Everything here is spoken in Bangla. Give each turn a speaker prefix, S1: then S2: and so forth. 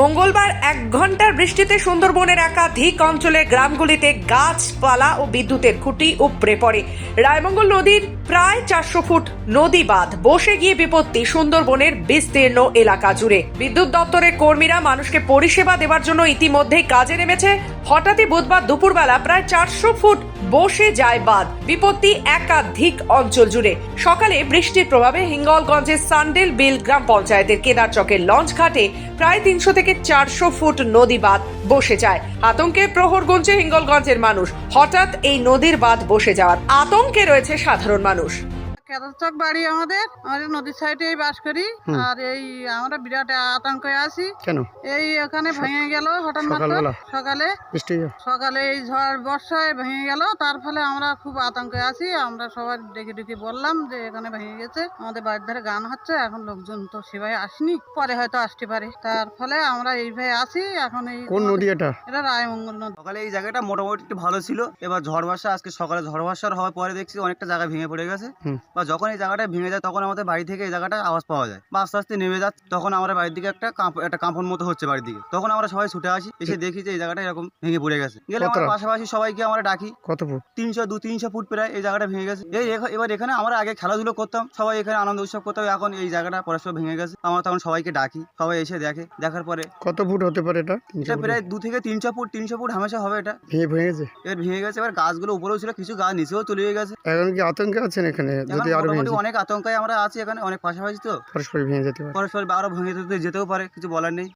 S1: মঙ্গলবার এক ঘণ্টার বৃষ্টিতে সুন্দরবনের একাধিক অঞ্চলের গ্রামগুলিতে গাছপালা ও বিদ্যুতের খুঁটি উপড়ে পড়ে। রায়মঙ্গল নদীর প্রায় চারশো ফুট নদী বাঁধ বসে গিয়ে বিপত্তি সুন্দরবনের বিস্তীর্ণ এলাকা জুড়ে। বিদ্যুৎ দপ্তরের কর্মীরা মানুষকে পরিষেবা দেওয়ার জন্য ইতিমধ্যেই কাজে নেমেছে হঠাৎই বুধবার দুপুরবেলা প্রায় চারশো ফুট বসে যায় বাঁধ। বিপত্তি একাধিক অঞ্চল জুড়ে। সকালে বৃষ্টির প্রভাবে হিঙ্গলগঞ্জের সান্ডেল বিল গ্রাম পঞ্চায়েতের কেদারচকের লঞ্চ ঘাটে প্রায় তিনশো থেকে চারশো ফুট নদী বাঁধ বসে যায়। আতঙ্কে প্রহর গুনছে হিঙ্গলগঞ্জের মানুষ। হঠাৎ এই নদীর বাঁধ বসে যাওয়ার আতঙ্কে রয়েছে সাধারণ মানুষ।
S2: কেদারচক বাড়ি আমাদের আমাদের নদীর সাইডে বাস করি। আর এই আমরা বিরাট আতঙ্কে আছি।
S3: কেন?
S2: এই এখানে ভেঙে গেল হঠাৎ মাত্র সকালে। সকালে এই ঝড় বর্ষায় ভেঙে গেল তার ফলে আমরা খুব আতঙ্কে আছি। আমরা সবাই ডেকে ডেকে বললাম যে এখানে ভেঙে গেছে। আমাদের বাড়ির ধারে গান হচ্ছে এখন লোকজন তো সেভাবে আসেনি। পরে হয়তো আসতে পারে। তার ফলে আমরা এইভাবে আছি এখন এই
S3: কোন নদী এটা?
S2: এটা রায়মঙ্গল নদী।
S4: সকালে এই জায়গাটা মোটামুটি একটু ভালো ছিল। এবার ঝড় বর্ষা আজকে সকালে ঝড় বর্ষার হওয়ার পরে দেখছি অনেকটা জায়গা ভেঙে পড়ে গেছে। বা যখন এই জায়গাটা ভেঙে যায় তখন আমাদের বাড়ি থেকে এই জায়গাটা আওয়াজ পাওয়া যায়। বা আস্তে আস্তে নেমে যাচ্ছে তখন আমরা বাড়ির দিকে একটা একটা কাঁপন মতো হচ্ছে বাড়ির দিকে। তখন আমরা সবাই ছুটে আসি এসে দেখি যে এই জায়গাটা এরকম ভেঙে পড়ে গেছে। গেলে আমরা পাশাপাশি সবাইকে আমরা ডাকি।
S3: কত ফুট?
S4: তিনশো দু তিনশো ফুট প্রায় এই জায়গাটা ভেঙে গেছে। এই এবার এখানে আমরা আগে খেলাধুলো করতাম সবাই এখানে আনন্দ উৎসব করতাম এখন এই জায়গাটা পরস্পর ভেঙে গেছে। আমরা তখন সবাইকে ডাকি সবাই এসে দেখে দেখার পরে
S3: কত ফুট হতে পারে এটা?
S4: এটা প্রায় দু থেকে তিনশো ফুট তিনশো ফুট হামেশা হবে এটা।
S3: ভেঙে ভেঙে গেছে?
S4: এবার ভেঙে গেছে এবার গাছগুলো উপরেও ছিল কিছু গাছ নিচেও চলে গেছে।
S3: এখন কি আতঙ্কে আছেন এখানে? যদি আরও
S4: অনেক আতঙ্কে আমরা আছি এখানে অনেক পাশাপাশি তো।
S3: পরস্পর ভেঙে যেতে পারে।
S4: পরস্পর আরও ভেঙে যেতে যেতেও পারে কিছু বলার নেই।